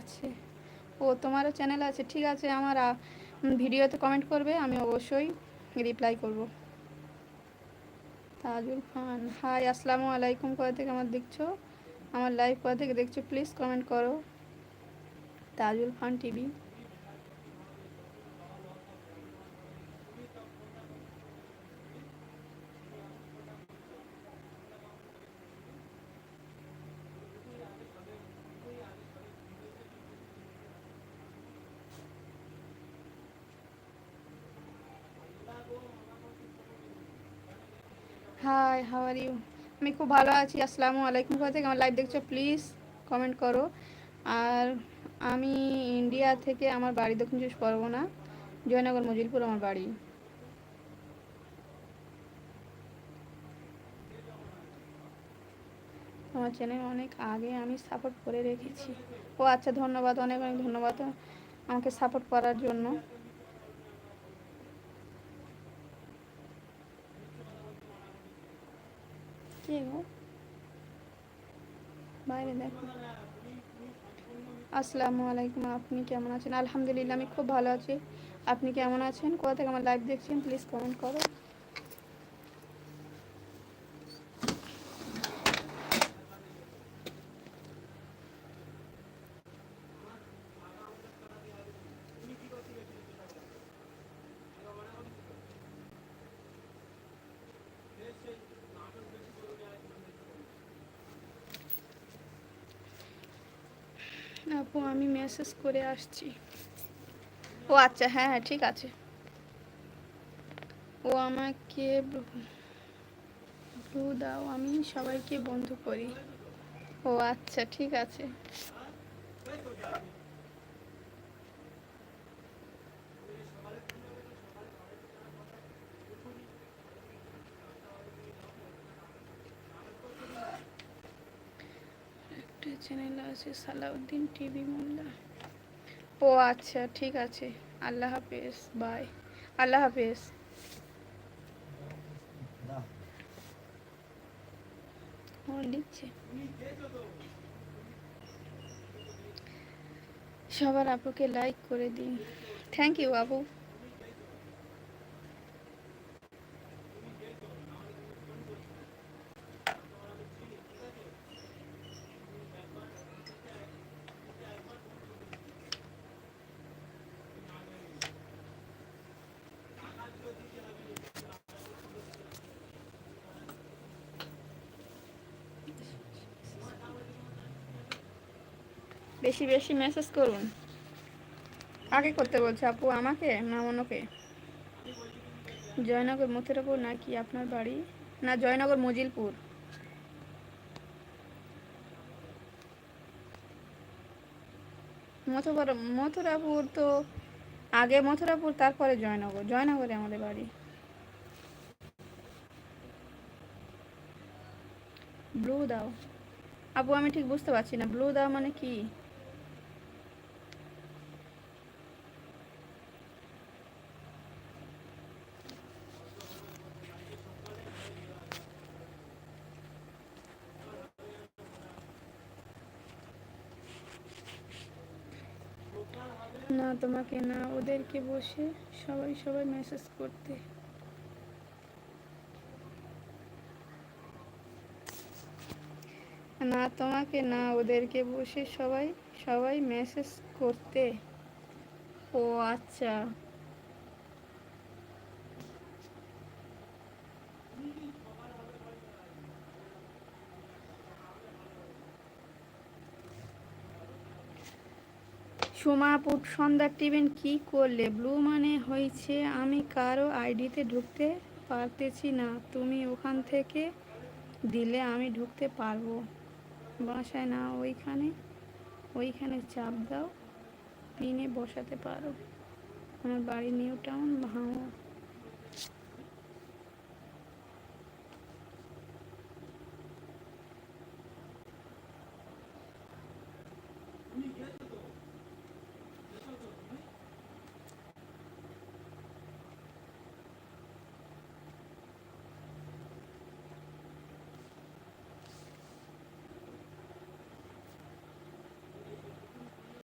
আছে। ও, তোমারও চ্যানেল আছে। ঠিক আছে, আমার ভিডিওতে কমেন্ট করবে, আমি অবশ্যই রিপ্লাই করব। তাজুল খান হাই আসসালামু আলাইকুম। কোথা থেকে আমার দেখছ? আমার লাইভ কোথা থেকে দেখছ? প্লিজ কমেন্ট করো। Tajul Khan TV hi how are you আমি খুব ভালো আছি, আসসালামু আলাইকুম। কোথা থেকে আমার লাইভ দেখছ প্লিজ কমেন্ট করো। আর আমি ইন্ডিয়া থেকে আমার বাড়ি দক্ষিণ চব্বিশ পরগনা, জয়নগর, মজিলপুর, আমার বাড়ি। আমার চ্যানেল অনেক আগে আমি সাপোর্ট করে রেখেছি। ও আচ্ছা ধন্যবাদ, অনেক অনেক ধন্যবাদ আমাকে সাপোর্ট করার জন্য। কে বাইরে দেখো। আসসালামু আলাইকুম, আপনি কেমন আছেন? আলহামদুলিল্লাহ, আমি খুব ভালো আছি। আপনি কেমন আছেন? কোথা থেকে আমার লাইভ দেখছেন? প্লিজ কমেন্ট করো। আপু আমি মেসেজ করে আসছি। ও আচ্ছা হ্যাঁ হ্যাঁ ঠিক আছে। ও আমাকে ব্লু দাও আমি সবাইকে বন্ধু করি। ও আচ্ছা ঠিক আছে। চ্যানেল আছে সালাউদ্দিন টিভি মোল্লা। ও আচ্ছা ঠিক আছে। আল্লাহ হাফেজ বাই। আল্লাহ হাফেজ। লিখছে সবার আপুকে লাইক করে দিন। থ্যাংক ইউ আপু। বেশি বেশি মেসেজ করুন। আগে করতে বলছে, আপু, আমাকে না অন্যকে? জয়নগর মথুরাপুর নাকি আপনার বাড়ি? না, জয়নগর মজিলপুর। মথুরা মথুরাপুর তো আগে মথুরাপুর, তারপরে জয়নগর। জয়নগরে আমাদের বাড়ি। ব্লু দাও। আপু, আমি ঠিক বুঝতে পারছি না। ব্লু দাও মানে কি? না, তোমাকে না, ওদেরকে বসে সবাই সবাই মেসেজ করতে। না, তোমাকে না, ওদেরকে বসে সবাই সবাই মেসেজ করতে। ও আচ্ছা। সোমা পুট সন্ধ্যার টিফিন কি করলে? ব্লু মানে হয়েছে আমি কারও আইডিতে ঢুকতে পারতেছি না। তুমি ওখান থেকে দিলে আমি ঢুকতে পারব। বাসায় না, ওইখানে ওইখানে চাপ দাও। পিনে বসাতে পারো। আমার বাড়ি নিউ টাউন ভাঙো